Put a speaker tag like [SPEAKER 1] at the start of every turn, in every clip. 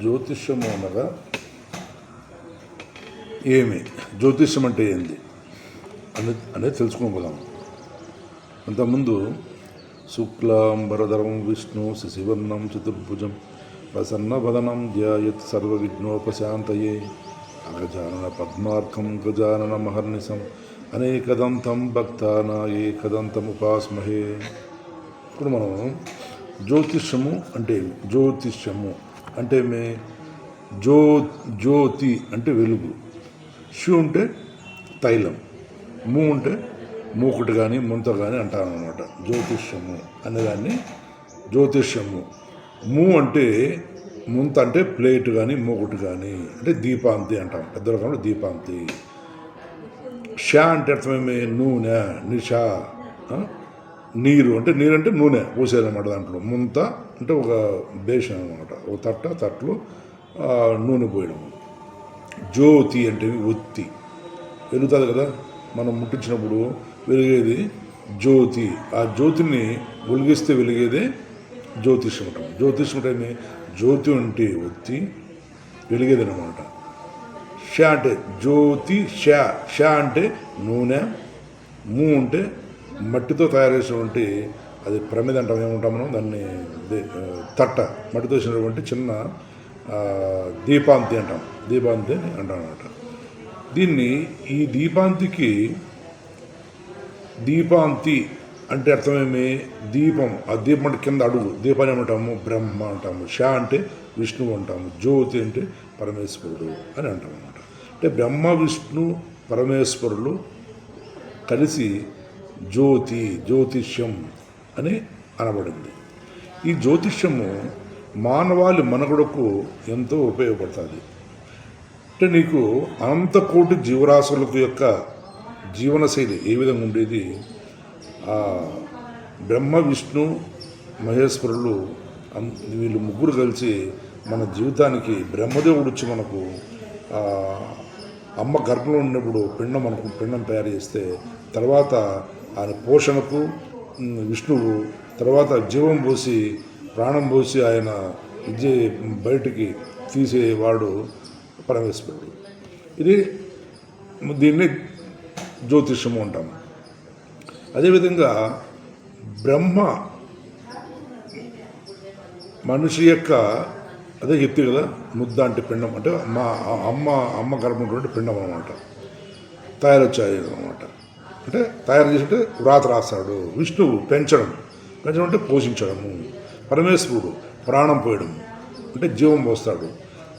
[SPEAKER 1] జ్యోతిష్యము అనగా ఏమి? జ్యోతిష్యం అంటే ఏంది? అని అనేది తెలుసుకోగలం అంతకుముందు శుక్లాంబరధరం విష్ణు శశివర్ణం చతుర్భుజం ప్రసన్నవదనం ధ్యాయత్ సర్వవిఘ్నోపశాంతయే అగజానన పద్మార్కం గజానన మహర్నిశం అనేకదంతం భక్తానాయేకదంతముపాస్మహే ఇప్పుడు మనం జ్యోతిష్యము అంటే ఏమి? జ్యోతిష్యము. అంటే మే జ్యో జ్యోతి అంటే వెలుగు. షు అంటే తైలం. మూ అంటే మూకుడు కానీ ముంత కానీ అంటాను అనమాట జ్యోతిష్యము అనేదాన్ని జ్యోతిష్యము. మూ అంటే ముంత అంటే ప్లేట్ కానీ మూకుడు కానీ అంటే దీపాంతి అంటాం. పెద్ద రకంలో దీపాంతి. షా అంటే అర్థమేమి? నూనె నిషా నీరు అంటే నీరు అంటే నూనె పోసేదన్నమాట దాంట్లో. ముంత అంటే ఒక బేషన్ అనమాట ఒక తట్ట తట్లో నూనె పోయడం జ్యోతి అంటే ఒత్తి. వెలుగుతుంది కదా? మనం ముట్టించినప్పుడు వెలిగేది జ్యోతి. ఆ జ్యోతిని ఒలిగిస్తే వెలిగేదే జ్యోతిష్యం అంటాం. జ్యోతిష్యం అంటే జ్యోతి అంటే ఒత్తి వెలిగేది అనమాట ష అంటే జ్యోతి షా. షా అంటే నూనె మూ అంటే మట్టితో తయారు చేసినటువంటి అది ప్రమిద అంటాం ఏమంటాం మనం? దాన్ని దే- తట్ట మట్టితో చేసినటువంటి చిన్న దీపాంతి అంటాం. దీపాంతి అని అంటాం అనమాట దీన్ని ఈ దీపాంతికి దీపాంతి అంటే అర్థమేమి? దీపం. ఆ దీపం అంటే కింద అడుగు. దీపాన్ని ఏమంటాము? బ్రహ్మ అంటాము. షా అంటే విష్ణువు అంటాము. జ్యోతి అంటే పరమేశ్వరుడు అని అంటాం అనమాట అంటే బ్రహ్మ విష్ణు పరమేశ్వరులు కలిసి జ్యోతి జ్యోతిష్యం అని అనబడింది. ఈ జ్యోతిష్యము మానవాళి మనుగడకు ఎంతో ఉపయోగపడుతుంది. అంటే నీకు అనంత కోటి జీవరాశులకు యొక్క జీవనశైలి ఏ విధంగా ఉండేది? బ్రహ్మ విష్ణు మహేశ్వరులు వీళ్ళు ముగ్గురు కలిసి మన జీవితానికి బ్రహ్మదేవుడు వచ్చి మనకు అమ్మ గర్భంలో ఉన్నప్పుడు పిండం మనకు పిండం తయారు చేస్తే తర్వాత ఆయన పోషణకు విష్ణువు తర్వాత జీవం పోసి ప్రాణం పోసి ఆయన విద్య బయటికి తీసేవాడు పరమేశ్వరుడు. ఇది దీన్ని జ్యోతిష్యము అంటాం. అదేవిధంగా బ్రహ్మ మనిషి యొక్క అదే ఎత్తి కదా ముద్ద అంటే పిండం అంటే మా అమ్మ అమ్మ గర్భం ఉన్నటువంటి పిండం అనమాట తయారొచ్చాయి అనమాట అంటే తయారు చేసి వ్రాత రాస్తాడు. విష్ణువు పెంచడం పెంచడం అంటే పోషించడము. పరమేశ్వరుడు ప్రాణం పోయడం అంటే జీవం పోస్తాడు.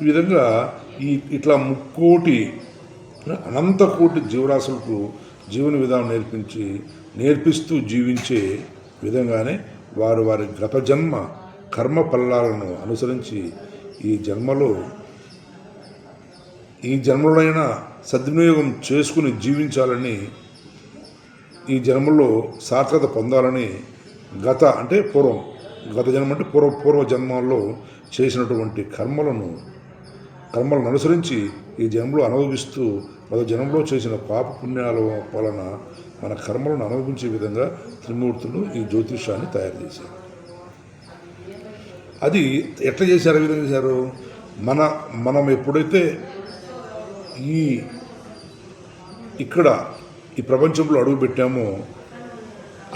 [SPEAKER 1] ఈ విధంగా ఈ ఇట్లా ముక్కోటి అనంత కోటి జీవరాశులకు జీవన విధానం నేర్పించి నేర్పిస్తూ జీవించే విధంగానే వారు వారి గత జన్మ కర్మ ఫలాలను అనుసరించి ఈ జన్మలో ఈ జన్మలోనైనా సద్వినియోగం చేసుకుని జీవించాలని ఈ జన్మలో సార్థకత పొందాలని గత అంటే పూర్వం గత జన్మ అంటే పూర్వ పూర్వ జన్మాల్లో చేసినటువంటి కర్మలను కర్మలను అనుసరించి ఈ జన్మలో అనుభవిస్తూ మొదటి జన్మలో చేసిన పాప పుణ్యాల వలన మన కర్మలను అనుభవించే విధంగా త్రిమూర్తులు ఈ జ్యోతిష్యాన్ని తయారు చేశారు. అది ఎట్లా చేశారు ఏ విధంగా చేశారు? మన మనం ఎప్పుడైతే ఈ ఇక్కడ ఈ ప్రపంచంలో అడుగు పెట్టామో.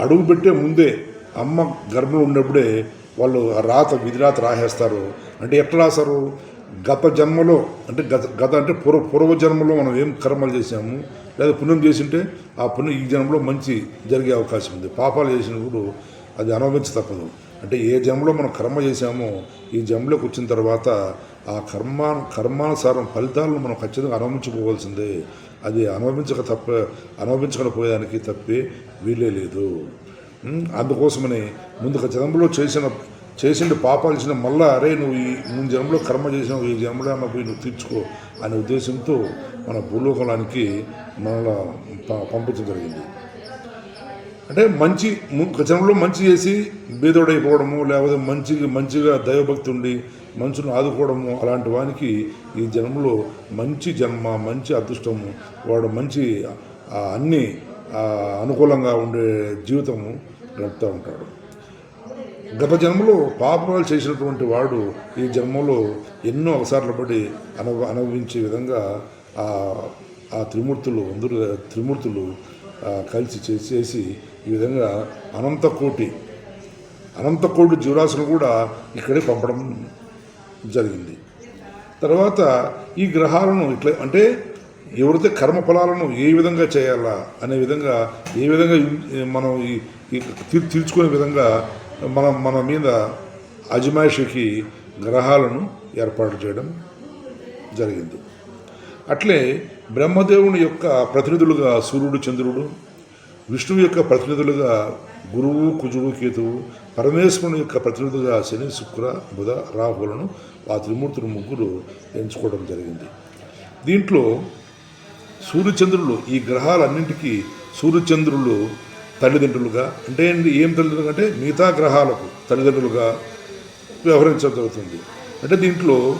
[SPEAKER 1] అడుగు పెట్టే ముందే అమ్మ గర్భంలో ఉన్నప్పుడే వాళ్ళు ఆ రాత విధి రాత రాసేస్తారు. అంటే ఎట్లా రాస్తారు? గత జన్మలో అంటే గత గత అంటే పూర్వ పూర్వ జన్మలో మనం ఏం కర్మలు చేసాము లేదా పుణ్యం చేసింటే ఆ పుణ్యం ఈ జన్మలో మంచి జరిగే అవకాశం ఉంది. పాపాలు చేసినప్పుడు అది అనుభవించి తప్పదు. అంటే ఏ జన్మలో మనం కర్మ చేసామో ఈ జన్మలోకి వచ్చిన తర్వాత ఆ కర్మ కర్మానుసారం ఫలితాలను మనం ఖచ్చితంగా అనుభవించుకోవాల్సిందే. అది అనుభవించక తప్ప అనుభవించకపోయేదానికి తప్పే వీలే లేదు. అందుకోసమని ముందు జన్మలో చేసిన చేసిన పాపాలు చేసిన మళ్ళా అరే నువ్వు ఈ ముందు జన్మలో కర్మ చేసినావు ఈ జన్మలో అన్న పోయి నువ్వు తీర్చుకో అనే ఉద్దేశంతో మన భూలోకానికి మన పంపించడం జరిగింది. అంటే మంచి ము- జన్మలో మంచి చేసి బీదోడైపోవడము లేకపోతే మంచిగా మంచిగా దైవభక్తి ఉండి మనుషులను ఆదుకోవడము అలాంటి వానికి ఈ జన్మలో మంచి జన్మ మంచి అదృష్టము వాడు మంచి అన్ని అనుకూలంగా ఉండే జీవితము గడుపుతూ ఉంటాడు. గత జన్మలో పాపాలు చేసినటువంటి వాడు ఈ జన్మలో ఎన్నో అవసరాలు పడి అనుభ అనుభవించే విధంగా ఆ త్రిమూర్తులు అందరు త్రిమూర్తులు కలిసి చేసి చేసి ఈ విధంగా అనంత కోటి అనంత కోటి జీవరాశులు కూడా ఇక్కడే పంపడం జరిగింది. తర్వాత ఈ గ్రహాలను ఇట్లా అంటే ఎవరైతే కర్మ ఫలాలను ఏ విధంగా చేయాలా అనే విధంగా ఏ విధంగా మనం ఈ తీర్- తీర్చుకునే విధంగా మనం మన మీద అజమాయిషికి గ్రహాలను ఏర్పాటు చేయడం జరిగింది. అట్లే బ్రహ్మదేవుని యొక్క ప్రతినిధులుగా సూర్యుడు చంద్రుడు విష్ణువు యొక్క ప్రతినిధులుగా గురువు కుజుడు కేతువు పరమేశ్వరుని యొక్క ప్రతినిధులుగా శని శుక్ర బుధ రాహులను ఆ త్రిమూర్తులు ముగ్గురు ఎంచుకోవడం జరిగింది. దీంట్లో సూర్యచంద్రులు ఈ గ్రహాలన్నింటికీ సూర్యచంద్రులు తల్లిదండ్రులుగా అంటే ఏంటి? ఏం తల్లిదండ్రులు అంటే మిగతా గ్రహాలకు తల్లిదండ్రులుగా వ్యవహరించడం జరుగుతుంది. అంటే దీంట్లో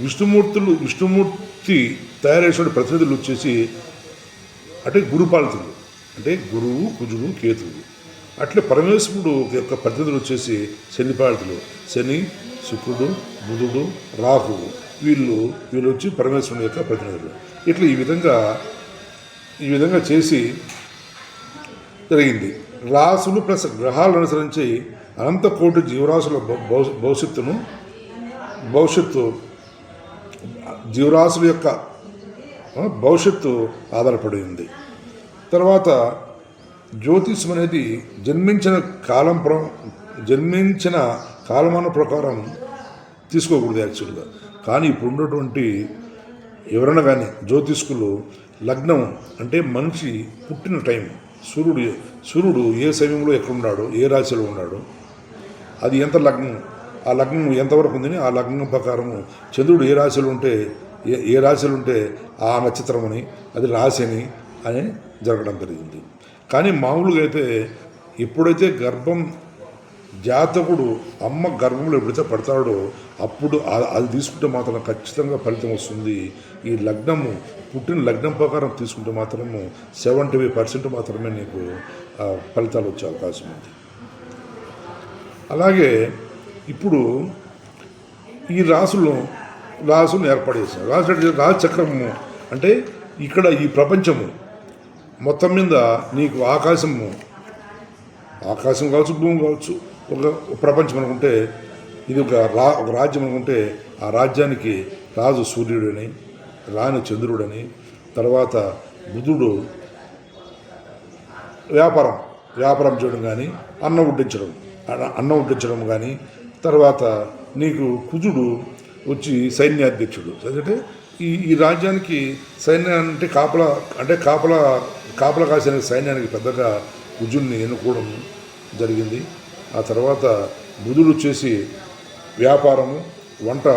[SPEAKER 1] విష్ణుమూర్తులు విష్ణుమూర్తి తయారేసిన ప్రతినిధులు వచ్చేసి అంటే గురుపాలితులు. అంటే గురువు కుజుడు కేతువు. అట్లా పరమేశ్వరుడు యొక్క ప్రతినిధులు వచ్చేసి శనిపాడితులు శని శుక్రుడు బుధుడు రాహువు. వీళ్ళు వీళ్ళు వచ్చి పరమేశ్వరుని యొక్క ప్రతినిధులు. ఇట్లా ఈ విధంగా ఈ విధంగా చేసి జరిగింది. రాసులు ప్లస్ గ్రహాలను అనుసరించి అనంత కోటి జీవరాశుల భవిష్యత్తును భవిష్యత్తు జీవరాశుల యొక్క భవిష్యత్తు ఆధారపడి ఉంది. తర్వాత జ్యోతిష్యం అనేది జన్మించిన కాలం ప్ర జన్మించిన కాలమాన ప్రకారం తీసుకోకూడదు యాక్చువల్గా. కానీ ఇప్పుడు ఉన్నటువంటి ఎవరైనా కానీ జ్యోతిష్కులు లగ్నం అంటే మనిషి పుట్టిన టైం సూర్యుడు సూర్యుడు ఏ సమయంలో ఎక్కడున్నాడో ఏ రాశిలో ఉన్నాడో అది ఎంత లగ్నం ఆ లగ్నం ఎంతవరకు ఉందని ఆ లగ్నం ప్రకారము చంద్రుడు ఏ రాశిలో ఉంటే ఏ ఏ రాశిలో ఉంటే ఆ నక్షత్రం అని అది రాశి అని అని జరగడం జరిగింది. కానీ మామూలుగా అయితే ఎప్పుడైతే గర్భం జాతకుడు అమ్మ గర్భంలో ఎప్పుడైతే పడతాడో అప్పుడు అది తీసుకుంటే మాత్రం ఖచ్చితంగా ఫలితం వస్తుంది. ఈ లగ్నము పుట్టిన లగ్నం ప్రకారం తీసుకుంటే మాత్రము సెవెంటీ ఫైవ్ పర్సెంట్ మాత్రమే నీకు ఫలితాలు వచ్చే అవకాశం ఉంది. అలాగే ఇప్పుడు ఈ రాసులు రాసులను ఏర్పాటు చేశారు. రాసు అంటే చక్రము అంటే ఇక్కడ ఈ ప్రపంచము మొత్తం మీద నీకు ఆకాశము ఆకాశం కావచ్చు భూమి కావచ్చు ఒక ప్రపంచం అనుకుంటే ఇది ఒక రా ఒక రాజ్యం అనుకుంటే ఆ రాజ్యానికి రాజు సూర్యుడని రాణి చంద్రుడని తర్వాత బుధుడు వ్యాపారం వ్యాపారం చేయడం కానీ అన్నం వడ్డించడం అన్నం వడ్డించడం కానీ తర్వాత నీకు కుజుడు వచ్చి సైన్యాధ్యక్షుడు. అంటే ఈ ఈ రాజ్యానికి సైన్యానికి అంటే కాపలా అంటే కాపలా కాపలా కాసిన సైన్యానికి పెద్దగా కుజుడిని ఎన్నుకోవడం జరిగింది. ఆ తర్వాత బుధుడు వచ్చేసి వ్యాపారము వంట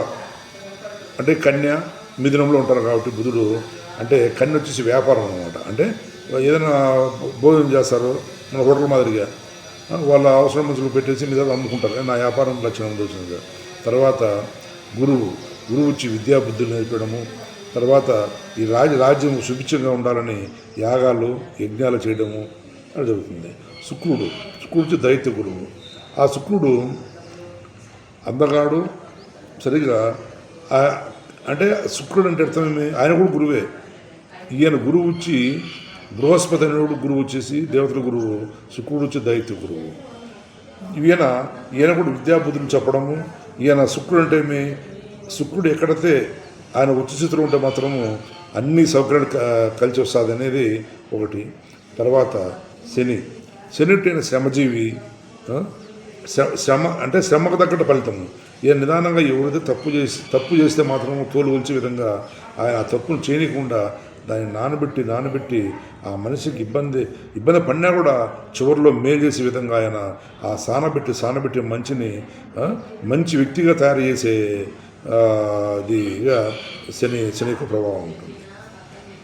[SPEAKER 1] అంటే కన్య మిథునంలో ఉంటారు కాబట్టి బుధుడు అంటే కన్య వచ్చేసి వ్యాపారం అనమాట అంటే ఏదైనా భోజనం చేస్తారు మన హోటల్ మాదిరిగా. వాళ్ళ అవసరం మనుషులు పెట్టేసి మీద అమ్ముకుంటారు. నా వ్యాపారం లక్షణం వచ్చింది తర్వాత గురువు గురువు వచ్చి విద్యా నేర్పడము తర్వాత ఈ రాజ రాజ్యం సుభిక్షంగా ఉండాలని యాగాలు యజ్ఞాలు చేయడము అని జరుగుతుంది. శుక్రుడు శుక్రుడు వచ్చి దైత్య గురువు. ఆ శుక్రుడు అందగాడు సరిగా అంటే శుక్రుడు అంటే అర్థమేమి ఆయన కూడా గురువే. ఈయన గురువు వచ్చి బృహస్పతి అనేవాడు గురువు వచ్చేసి దేవతల గురువు శుక్రుడు వచ్చి దైత్య గురువు. ఈయన ఈయన కూడా విద్యాబుద్ధులు చెప్పడము. ఈయన శుక్రుడు అంటే ఏమి? శుక్రుడు ఎక్కడైతే ఆయన ఉచ్చస్థితిలో ఉంటే మాత్రము అన్ని సౌకర్యాలు క- కలిసి వస్తుంది అనేది ఒకటి. తర్వాత శని. శని అయిన శ్రమజీవి శ్రమ అంటే శ్రమకు తగ్గట్టు ఫలితం. ఈయన నిదానంగా ఎవరైతే తప్పు చేసి తప్పు చేస్తే మాత్రం తోలు ఉంచే విధంగా ఆయన ఆ తప్పును చేయకుండా దాన్ని నానబెట్టి నానబెట్టి ఆ మనిషికి ఇబ్బంది ఇబ్బంది పడినా కూడా చివరిలో మేలు చేసే విధంగా ఆయన ఆ సానబెట్టి సానబెట్టి మంచిని మంచి వ్యక్తిగా తయారు చేసే ఆ, శని శని యొక్క ప్రభావం ఉంటుంది.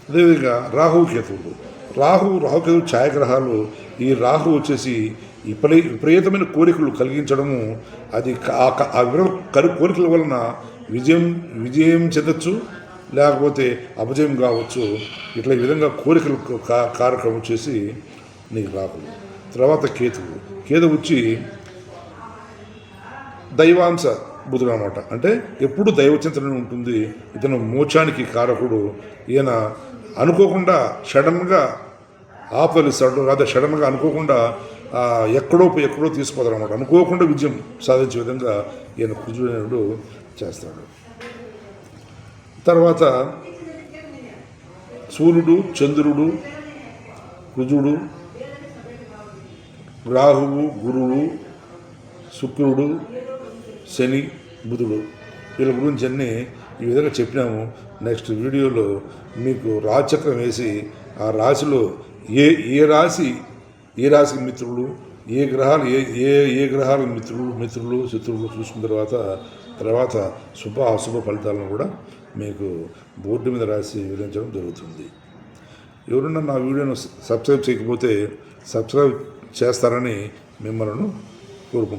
[SPEAKER 1] అదేవిధంగా రాహుకేతువులు రాహు రాహుకేతు ఛాయాగ్రహాలు ఈ రాహు వచ్చేసి విపరీ విపరీతమైన కోరికలు కలిగించడము అది ఆ క- కోరికల వలన విజయం విజయం చెందొచ్చు లేకపోతే అపజయం కావచ్చు. ఇట్లా ఈ విధంగా కోరికలు కా కార్యక్రమం వచ్చేసి నీకు రాహులు తర్వాత కేతువు. కేతు వచ్చి దైవాంశ బుధుడు అనమాట అంటే ఎప్పుడు దైవచింతన ఉంటుంది ఇతను మోచానికి కారకుడు ఈయన అనుకోకుండా సడన్గా ఆపలిస్తాడు లేదా సడన్గా అనుకోకుండా ఎక్కడో ఎక్కడో తీసుకుపోతాడు అనమాట అనుకోకుండా విజయం సాధించే విధంగా ఈయన కుజుడు చేస్తాడు. తర్వాత సూర్యుడు చంద్రుడు కుజుడు రాహువు గురువు శుక్రుడు శని బుధుడు. వీళ్ళ గురించి అన్నీ ఈ విధంగా చెప్పినాము. నెక్స్ట్ వీడియోలో మీకు రాచక్రం వేసి ఆ రాశిలో ఏ ఏ రాశి ఏ రాశికి మిత్రులు ఏ గ్రహాలు ఏ ఏ ఏ గ్రహాల మిత్రులు మిత్రులు శత్రువులు చూసుకున్న తర్వాత తర్వాత శుభ అశుభ ఫలితాలను కూడా మీకు బోర్డు మీద రాసి వివరించడం జరుగుతుంది. ఎవరన్నా నా వీడియోను సబ్స్క్రైబ్ చేయకపోతే సబ్స్క్రైబ్ చేస్తారని మిమ్మల్ని కోరుకుంటున్నాను.